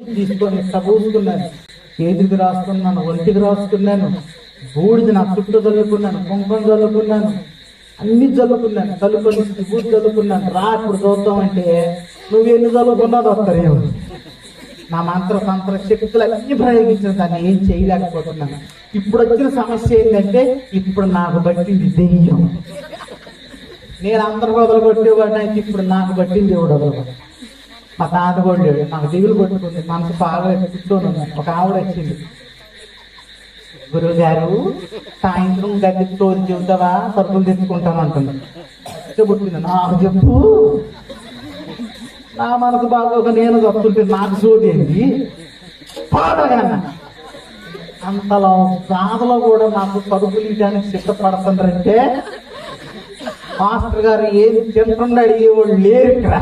తీసుకొని చదువుకున్నాను చేతికి రాసుకున్నాను? ఒంటికి రాసుకున్నాను. బూడిద నా చుట్టూ చల్లుకున్నాను కుంకం చల్లుకున్నాను అన్ని చల్లుకున్నాను చల్లుకొని బూడి చల్లుకున్నాను రా ఇప్పుడు చూద్దాం అంటే నువ్వు ఎన్ని చల్లుకున్నావు వస్తారేమో నా మంత్ర తంత్ర శక్తులు అన్ని ప్రయోగించిన దాన్ని ఏం చేయలేకపోతున్నాను. ఇప్పుడు వచ్చిన సమస్య ఏంటంటే ఇప్పుడు నాకు బట్టింది దెయ్యం. నేను అందరు వదలగొట్టేవాడిని అయితే ఇప్పుడు నాకు పట్టింది దేవుడు వదలగొట్ట మా తాత కొట్టాడు నాకు దిగులు కొట్టుకుంది. మనసు బాగా కూర్చొని ఒక ఆవిడ వచ్చింది. గురువు గారు సాయంత్రం గదితో తోలు చెబుతావా సరుకులు తెచ్చుకుంటాను అంటుంది. చెబుతుంది నాకు చెప్పు. నా మనసు బాగా ఒక నేను చదువుతుంటే నాకు చూడేది పాడగా అంతలో బాధలో కూడా నాకు పరుగులు ఇవ్వడానికి సిద్ధపడుతుందంటే మాస్టర్ గారు ఏం తింటుండ అడిగేవాళ్ళు లేరు ఇక్కడ.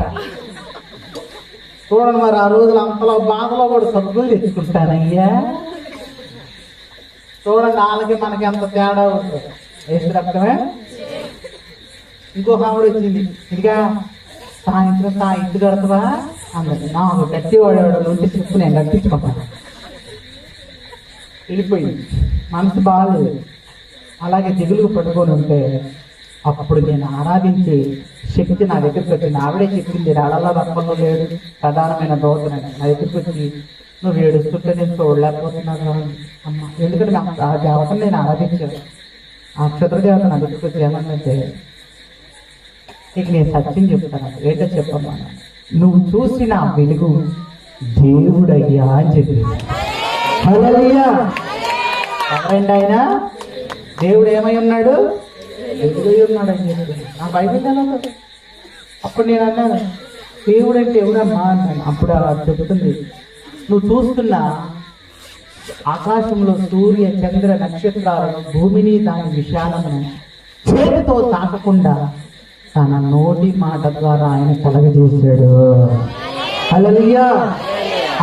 చూడండి మరి ఆ రోజులు అంతలో బాధలో కూడా సబ్బులు తెచ్చుకుంటారయ్యా. చూడండి వాళ్ళకి మనకి ఎంత తేడా ఉంటుంది వేసి రక్తమే ఇంకొక ఆవిడ వచ్చింది. ఇంకా సాయంత్రం సా ఇంటి కడతావా? అందరు నాకు గట్టి వాడేవాడు ఉంటే చెప్పు నేను కట్టించుకుంటాను వెళ్ళిపోయింది. మనసు బాగాలేదు అలాగే దిగులు పట్టుకొని ఉంటే అప్పుడు నేను ఆరాధించే శక్తి నా దగ్గరికి వచ్చింది. ఆవిడే చెప్పింది రాళ్ళ రప్పంలో లేడు ప్రధానమైన దోషనని నా దగ్గరికి వచ్చి నువ్వు ఏడుస్తుంటే నేను చూడలేకపోతున్నాను అమ్మ. ఎందుకంటే నాకు ఆ దేవతను నేను ఆరాధించాను. ఆ క్షుద్ర దేవత నా దగ్గరికి వచ్చి ఏమన్నంటే నీకు నేను సత్యం చెప్తాను. ఏంటో చెప్పమ్మా నువ్వు చూసిన వెలుగు దేవుడయ్యా అని చెప్పి. ఎవరండి ఆయన? దేవుడు ఏమై ఉన్నాడు దేవుడై ఉన్నాడు అని చెప్పి నా బైబిల్ ఎలా ఉంది? అప్పుడు నేను అన్నాను దేవుడు అంటే ఎవరమ్మా అన్నాను. అప్పుడు అలా చెబుతుంది. నువ్వు చూస్తున్న ఆకాశంలో సూర్య చంద్ర నక్షత్రాలను భూమిని దాని విశాలమును చేతితో తాకకుండా తన నోటి మాట ద్వారా ఆయన కలగజేశాడు అలలియా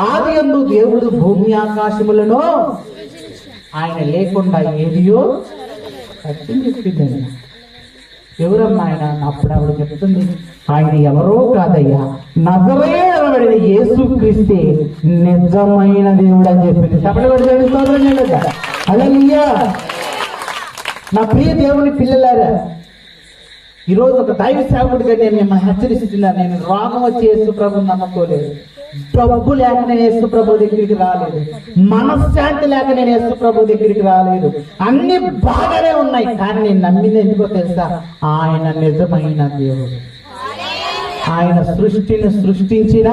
ఆది యందు దేవుడు భూమి ఆకాశములను ఆయన లేకుండా ఏదియో సత్యం చెప్పింది ఎవరమ్మా ఆయన అప్పుడు ఆవిడ చెప్తుంది. ఆయన ఎవరో కాదయ్యా. నజరేయబడిన యేసు క్రిస్తే నిజమైన దేవుడు అని చెప్పింది చెప్పండి వాడు నా ప్రియ దేవుని పిల్లలారా ఈరోజు ఒక దైవ సేవకుడిగా నేను మిమ్మల్ని హెచ్చరిస్తున్నా. నేను రోగం వచ్చి యేసు ప్రభు నమ్మకోలేదు. డబ్బు లేక నేను యేసు ప్రభు దగ్గరికి రాలేదు. మనశ్శాంతి లేక నేను యేసు ప్రభు దగ్గరికి రాలేదు. అన్ని బాగానే ఉన్నాయి కానీ నేను నమ్మింది ఎందుకో తెలుసా? ఆయన నిజమైన దేవుడు. ఆయన సృష్టిని సృష్టించిన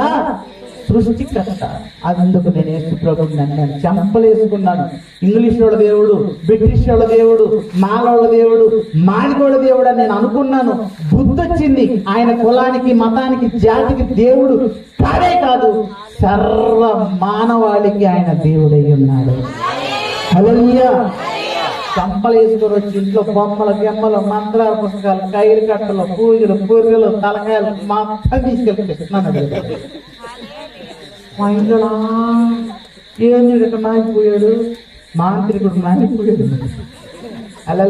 సృష్టికర్త. అందుకు నేను యేసుప్రభు నన్ను చంపలేసుకున్నాను. ఇంగ్లీష్ వాళ్ళ దేవుడు బ్రిటిష్ వాళ్ళ దేవుడు మాలోళ్ళ దేవుడు మానికోళ్ళ దేవుడు అని నేను అనుకున్నాను. బుద్ధి వచ్చింది ఆయన కులానికి మతానికి జాతికి దేవుడు కాదే కాదు సర్వ మానవాళికి ఆయన దేవుడై ఉన్నాడు. హల్లెలూయా! చంపలు వేసుకొని వచ్చి ఇంట్లో బొమ్మలు గెమ్మలు మంత్రాల పుస్తకాలు కైలు కట్టలు పూజలు పూర్గలు తలకాయలు మొత్తం తీసుకెళ్ళిపోతున్నాను మా ఇంట్లో ఏం ఇక్కడ మారిపోయాడు? మాంత్రికుడు మారిపోయాడు. అలా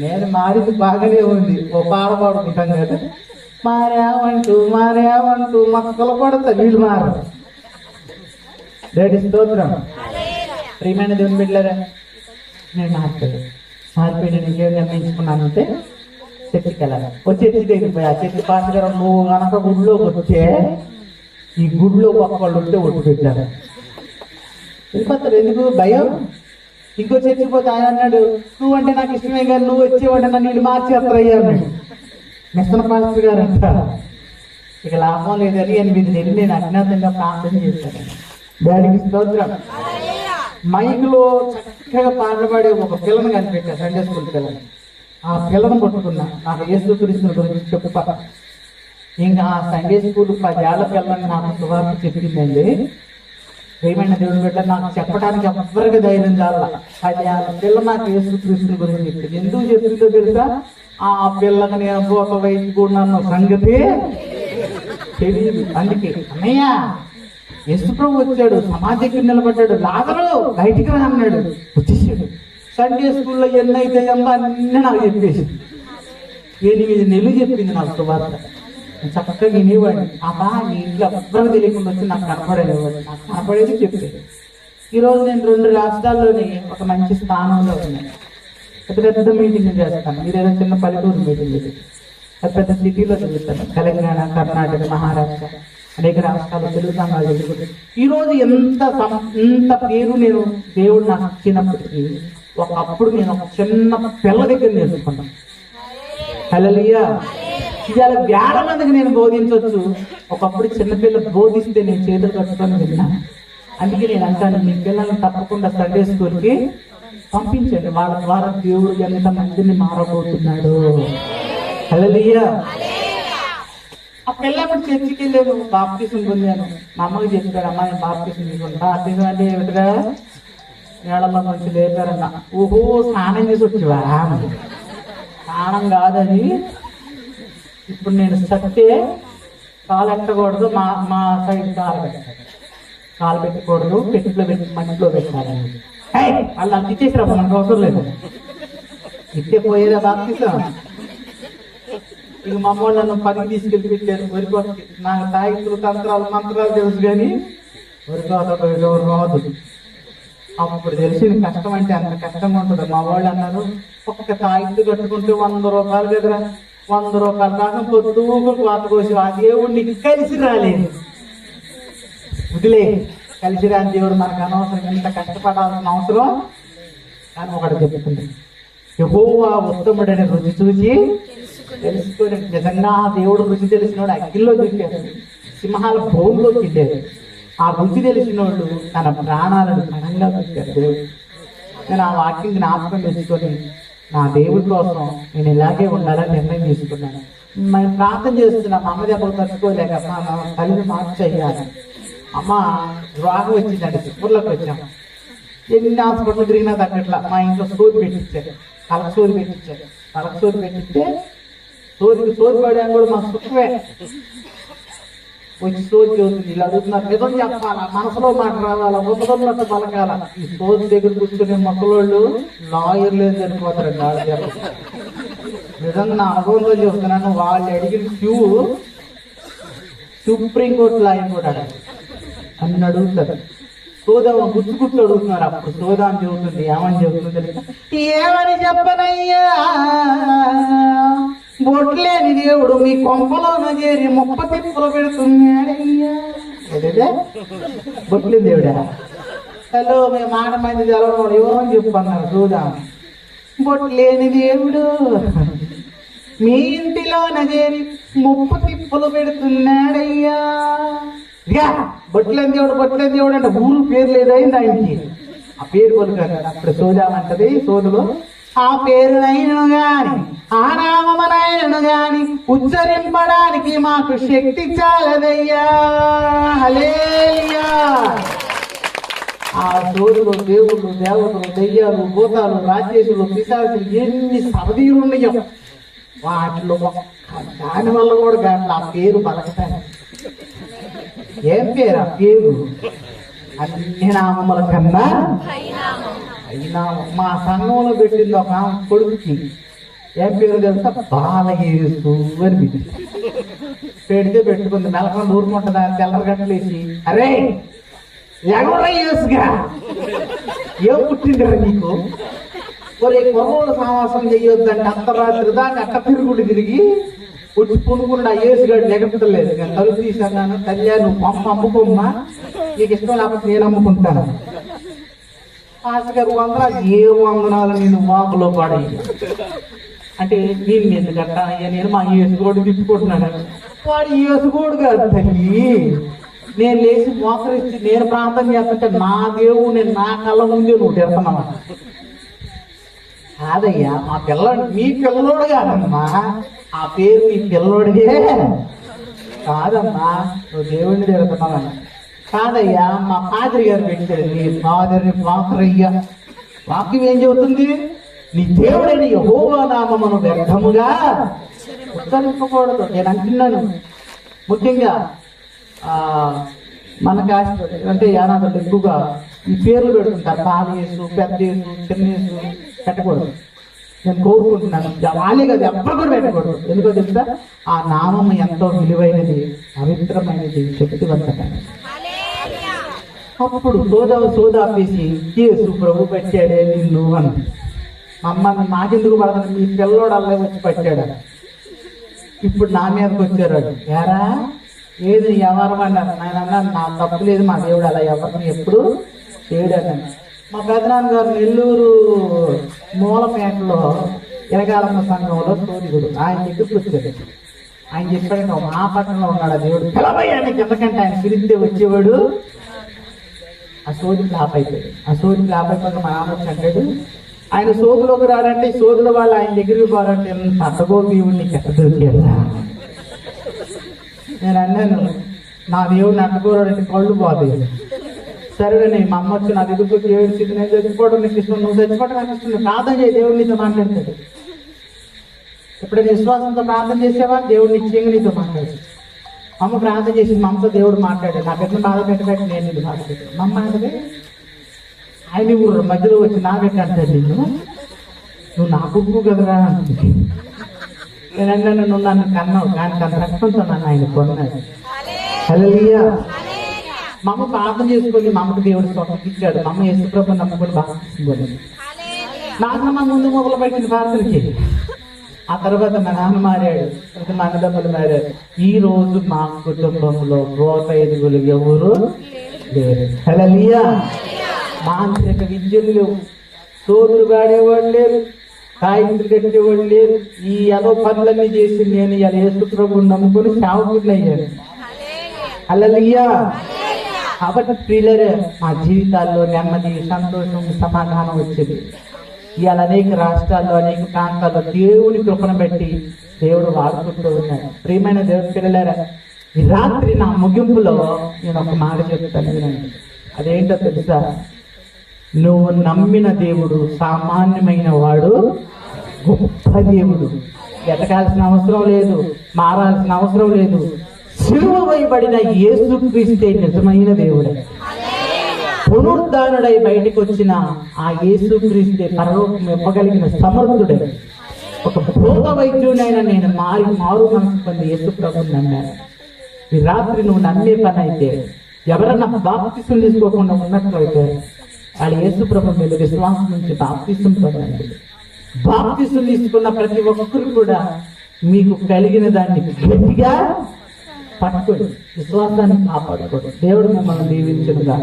నేను మారింది బాగానే ఉంది. ఓ పాట పాడుకుంటాం కదా. మారావంటూ మారావంటూ మొక్కలు పడతా వీళ్ళు మారరు రెడీ స్తోత్రం. ప్రియమైన దేవుని బిడ్డలారా నేను మారిపోయాను మారిపోయి నేను ఏం నిర్ణయించుకున్నానంటే చర్చికి వెళ్ళాలి. ఓ చర్చి దగ్గరికి పోయి ఆ చర్చి పాస్ గారు నువ్వు కనుక గుడిలోకి వచ్చే ఈ గుడిలో ఒక్కళ్ళు ఉంటే ఒట్టు పెట్టారు. వెళ్ళిపోతారు ఎందుకు? భయం? ఇంకో చచ్చిపోతే ఆయన అన్నాడు నువ్వంటే నాకు ఇష్టమే కానీ నువ్వు వచ్చేవాడి నన్ను వీళ్ళు మార్చేస్తారయ్యా అన్నాడు. మిస్టర్ మాస్టర్ గారు అంట ఇక లాభం లేదని ఎనిమిది నెలలు నేను అజ్ఞాతంగా ప్రార్థన చేశాను. డాడీకి స్తోత్రం. మైక్లో చక్కగా పాటలు పాడే ఒక పిల్లని కనిపెట్టా సండే స్కూల్ పిల్లని. ఆ పిల్లను పట్టుకున్నా నాకు యేసు క్రీస్తుని గురించి చెప్పు ఇంకా ఆ సండే స్కూల్ పదేళ్ళ పిల్లని నాకు సువార్త చెప్పిందండి. ఏమైనా దేవుని బిడ్డ నాకు చెప్పడానికి ఎవ్వరికి ధైర్యం చాలా పదేళ్ళ పిల్ల నాకు యేసు కృష్ణ గురించి చెప్పింది. ఎందుకు చెప్పిందో తెలుసా? ఆ పిల్లకు నేను పోత కూడా సంగతి తెలియదు అందుకే అన్నయ్య యశుప్రభు వచ్చాడు సమాధికి నిలబడ్డాడు లాగరు బయటికి రా అన్నాడు. వచ్చేసాడు. సండే స్కూల్లో ఎన్నైతే అయితే అన్నీ నాకు చెప్పేసి ఎనిమిది నెలలు చెప్పింది నాకు సువార్త. చక్కగా వినేవాడు అబ్బా నీ ఇంట్లో ఎవ్వరూ తెలియకుండా వచ్చి నాకు కనపడేవాడు నాకు కనపడేది చెప్పేది. ఈరోజు నేను రెండు రాష్ట్రాల్లోని ఒక మంచి స్థానంలో ఉన్నాను. పెద్ద పెద్ద మీటింగ్లు చేస్తాను. మీరేదో చిన్న పల్లెటూరు మీటింగ్లు పెద్ద పెద్ద సిటీలో తిరుగుతాను. తెలంగాణ కర్ణాటక మహారాష్ట్ర అనేక రాష్ట్రాలు తెలుగు సంఘాలు ఈరోజు ఎంత ఎంత పేరు నేను దేవుడు నాకు ఇచ్చినప్పటికీ ఒకప్పుడు నేను ఒక చిన్న పిల్ల దగ్గర నేర్చుకున్నాను. హల్లెలూయా. ఇవాళ వేల మందికి నేను బోధించవచ్చు ఒకప్పుడు చిన్నపిల్ల బోధిస్తే నేను చేతులు కట్టుకొని విన్నా. అందుకే నేను అంటాను మీ పిల్లల్ని తప్పకుండా సండే స్కూల్కి పంపించండి. వాళ్ళ ద్వారా దేవుడు ఎంత మందిని మారబోతున్నాడు. హల్లెలూయా ఆ పిల్లప్పుడు చర్చికి వెళ్ళాను బాప్తీసం పొందాను. మా అమ్మకి చెప్పాడు అమ్మ నేను బాప్తీసం తీసుకుంటా బాప్తీసం అంటే ఏమిటిగా నీళ్ళలో నుంచి లేపారన్న. ఓహో స్నానం చేసి వచ్చేవా? స్నానం కాదని ఇప్పుడు నేను సత్తే కాలు ఎట్టకూడదు మా మా సైడ్ కాలు పెట్టాలి. కాలు పెట్టకూడదు పెట్టిలో పెట్టి మట్టిలో పెట్టాలి. వాళ్ళు అంత ఇచ్చేసిరా మనకు అవసరం లేదు. ఇచ్చే పోయేదా బాప్తీసం? ఇక మా అమ్మ నన్ను పనికి తీసుకెళ్ళి పెట్టారు. వరికోతకి నాకు తాయితులు తంత్రాలు మంత్రాలు తెలుసు కానీ వరికోత ఎవరు రాదు. అప్పుడు తెలిసింది కష్టం అంటే అంత కష్టంగా ఉంటుంది? మా వాళ్ళు అన్నారు ఒక్క తాయిత్తు కట్టుకుంటే వంద రూపాయలు కదరా. వంద రూపాయల దాకా పొద్దుకు కోత కోసి ఆ దేవుడిని కలిసి రాలేదు వదిలే కలిసి రాని దేవుడు మనకు అనవసరం ఎంత కష్టపడాల్సిన అవసరం కానీ ఒకటి చెప్తుంది యహోవా ఉత్తముడని రుచి చూసి తెలుసుకొని నిజంగా దేవుడు రుచి తెలిసినోడు అగ్గిల్లో దిగాడు సింహాల భూమిలో తిట్టాడు ఆ రుచి తెలిసినోళ్ళు తన ప్రాణాలను ఘనంగా పెట్టాడు దేవుడు. నేను ఆ వాక్యం జ్ఞాపకం తెచ్చుకొని నా దేవుడి కోసం నేను ఇలాగే ఉండాలని నిర్ణయం తీసుకున్నాను. మేము ప్రార్థన చేస్తున్నా మా అమ్మ దెబ్బలు తట్టుకోలేక మా తల్లిని తల్లిని మార్చేయాలి. అమ్మ రోగం వచ్చిందండి ఊర్లోకి వచ్చాం. ఎన్ని హాస్పిటల్ తిరిగినా తగ్గట్లా మా ఇంట్లో సోరు పెట్టించారు తలకు సోరు పెట్టించారు తలకు సోరు పెట్టిస్తే సోదికి సోరు పడాను కూడా మాకు సుఖమే. వచ్చి సోచి ఇలా అడుగుతున్నారు నిజం చెప్పాలా మనసులో మాట రావాలా ఉదలన్నట్టు పలకాల ఈ దగ్గర కూర్చునే మొక్కలోళ్ళు లాయర్లే ఏం చనిపోతారు నిజంగా నా అనుభవంలో చెప్తున్నాను వాళ్ళు అడిగిన క్యూ సుప్రీంకోర్టు లాయర్ కూడా అడగదు. అన్ని అడుగుతారు సోదా గుర్తు గుర్తు అడుగుతున్నారు అప్పుడు సోదాం చెబుతుంది ఏమని చెబుతుంది ఏమని చెప్పనయ్యా దేవుడు మీ కొంపలోన చేరి ముప్ప తిప్పులు పెడుతున్నాడయ్యా దేవుడా? హలో మేము మాట మంది జరగడం ఎవరో అని చెప్పన్నారు. సోదాం బొట్లేని దేవుడు మీ ఇంటిలోన చేరి ముప్పు తిప్పులు పెడుతున్నాడయ్యా. బొట్లేని దేవుడు బొట్లేని దేవుడు అంటే ఊరు పేరు లేదైంది ఆయనకి. ఆ పేరు కొనుక అప్పుడు సోదామంటది సోదులో ఆ పేరునైనను గాని ఆ నామమునైనను గాని ఉచ్చరింపడానికి మాకు శక్తి చాలదయ్యా. ఆ సూర్యులు దేవుళ్ళు దేవతలు దయ్యాలు భూతాలు రాజేశులు పిశాసులు ఎన్ని సవదీయులు వాటిలో దాని వల్ల కూడా కానీ ఆ పేరు బలకటానికి ఏం పేరు? ఆ పేరు? అన్ని నామముల కన్నా అయినా మా సంఘంలో పెట్టింది ఒక కొడుకుకి. ఏం పేరు తెలుసా? బాలయేసు అని పెడితే పెట్టుకుంది. నెలకొని ఊరుకుంటుందా తెల్లర గంటలేసి అరే ఎవరా యేసుగా? ఏం పుట్టిందిరా నీకు? ఒరే కొర్రోడు సమాసం చెయ్యొద్దంటే అర్ధరాత్రి దాన్ని అట్ట తిరుగుడు తిరిగి వచ్చి కొనుక్కున్నాడు ఏసుగాడు యేసుగాడు లెగపడలేదు నేను తలుపు తీసాను తల్లి నువ్వు పంప అమ్ముకోమ్మా. నీకు ఇష్టం లేకపోతే నేను అమ్ముకుంటాను. గారు వందనాలు. ఏ వందనాలు నేను వాకులో పడాయి అంటే నేను ఎందుకంట అయ్యా నేను మా యేసుగోడు తిప్పుకుంటున్నాను వాడు యేసుగోడు కాదు తల్లి. నేను లేచి మోకరించి నేను ప్రాంతం చేస్తుంటే నా దేవుడు నేను నా కళ్ళ ముందే నువ్వు తిడుతున్నావా కాదయ్యా మా పిల్లడు మీ పిల్లోడు కాదమ్మా. ఆ పేరు మీ పిల్లోడిదే కాదమ్మా నువ్వు దేవుడిని తిడుతున్నావని కాదయ్యా మా పాదిరి గారు పెట్టారు. నీ పాదిరి పాత్రయ్య. వాక్యం ఏం చెబుతుంది? నీ దేవుడైన యహోవా నామమును వ్యర్థముగా ఉత్తరింపకూడదు నేను అంటున్నాను. ముఖ్యంగా మన కాస్త అంటే యానాదులు ఎక్కువగా ఈ పేర్లు పెడుతుంటారు. పాలేసు పెద్ద చిన్నేసు పెట్టకూడదు. నేను కోరుకుంటున్నాను. వాళ్ళే కదా ఎప్పుడు కూడా పెట్టకూడదు. ఎందుకో తెలుసా? ఆ నామం ఎంతో విలువైనది పవిత్రమైనది శక్తివంతమైనది. అప్పుడు సోదా సోదాపేసి కేసు ప్రభు పెట్టాడే నిన్ను అంది. అమ్మ నాకెందుకు పడతాను మీ పిల్లోడు అల్లే వచ్చి పట్టాడు? ఇప్పుడు నా మీదకి వచ్చారు ఎరా ఏది ఎవరు అన్నారు నాయన నా తప్పు లేదు మా దేవుడు అలా ఎవరిని ఎప్పుడు చేయడానని మా పెదనాన్న గారు నెల్లూరు మూలపేటలో ఇరగాలమ్మ సంఘంలో సూర్యుడు ఆయన దగ్గరికి వచ్చాడు. ఆయన చెప్పాడు మా పట్టణంలో ఉన్నాడు దేవుడు. పిలవయ్యాన్ని కిందకంటే ఆయన పిలిస్తే వచ్చేవాడు ఆ సోది ఫ్లాప్ అయిపోయాడు ఆ సోది ఫ్లాప్ అయిపోయిన మా నాన్న వచ్చి అంటాడు ఆయన సోదులోకి రారంటే ఈ సోదుల వాళ్ళు ఆయన దగ్గరికి పోరంటే పట్టగో దేవుడిని ఎక్కడ దొరికాడు నేను అన్నాను నా దేవుడిని అడ్డుకోవడానికి కళ్ళు పోతాయి. సరే సరేనే మా అమ్మ వచ్చి నా దగ్గరికి వచ్చి ఏడు నేను చచ్చిపోవడం నీకు ఇష్టం నువ్వు చచ్చిపోవడం నాకు ఇష్టం ప్రార్థన చేయి దేవుడు నీతో మాట్లాడతాడు. ఎప్పుడైనా విశ్వాసంతో ప్రార్థన చేసేవా? దేవుడు నిశ్చయంగా నీతో మాట్లాడతాడు. అమ్మ ప్రార్థన చేసి మమ్మతో దేవుడు మాట్లాడాడు. నా బిడ్డను బాధ పెట్టబెట్టి నేను ఇది బాధ పెట్టాను. అమ్మ అంటే ఆయన ఊరు మధ్యలో వచ్చి నా బిడ్డ అంటాడు నిన్ను. నువ్వు నా కొడుకు కదరా నేనన్నా నువ్వు నన్ను కన్నావు కానీ తన రక్తంతో నన్ను ఆయన కొన్నాడు. హల్లెలూయా. మమ్మ ప్రార్థన చేసుకొని మమ్మకు దేవుడు స్వప్నిచ్చాడు మా అమ్మ యేసుప్రభు నమ్ముకొని బాగా తీసుకుపోయింది నాకు మా ముందు మొదలు పెట్టిన ప్రార్థనకి ఆ తర్వాత మా నాన్న మారాడు. తర్వాత మా అన్నదమ్ములు మారాడు ఈ రోజు మా కుటుంబంలో రోత ఎదుగులు ఎవరు లేరు. హల్లెలూయా! మాంత్రిక విద్యలు లేవు. సోదులు వాడేవాడు లేరు. కాయకులు కట్టేవాడు లేరు. ఈ ఎదో పనులన్నీ చేసి నేను ఇలా యేసుప్రభుని నమ్ముకుని సేవకుడిని అయ్యాను హల్లెలూయా! కాబట్టి ప్రియులరే మా జీవితాల్లో నెమ్మది సంతోషం సమాధానం వచ్చేది. ఇవాళ అనేక రాష్ట్రాల్లో అనేక ప్రాంతాల్లో దేవుని కృపను బట్టి దేవుడు వాడుకుంటూ ఉన్నాడు. ప్రియమైన దేవుడి పిల్లలారా ఈ రాత్రి నా ముగింపులో నేను ఒక మాట చెప్తాను వినండి. అదేంటో తెలుసా? నువ్వు నమ్మిన దేవుడు సామాన్యమైన వాడు గొప్ప దేవుడు. ఎతకాల్సిన అవసరం లేదు మారాల్సిన అవసరం లేదు. సిలువ వేయబడిన యేసుక్రీస్తే నిజమైన దేవుడే. పునరుద్ధానుడై బయటకు వచ్చిన ఆ యేసుక్రీస్తే పరలోకం ఇవ్వగలిగిన సమర్థుడై. ఒక భూత వైద్యుడైన నేను మారి మారు మనసు పొంది యేసు ప్రభుని నమ్మాను. ఈ రాత్రి నువ్వు నమ్మే పని అయితే ఎవరన్నా బాప్తిస్తులు తీసుకోకుండా ఉన్నట్లయితే వాళ్ళు యేసు ప్రభు మీద విశ్వాసం నుంచి బాప్తిసం పొందండి. బాప్తిస్తులు తీసుకున్న ప్రతి ఒక్కరు కూడా మీకు కలిగిన దాన్ని గట్టిగా పట్టుకోండి విశ్వాసాన్ని కాపాడుకోండి. దేవుడు మిమ్మల్ని దీవించుగా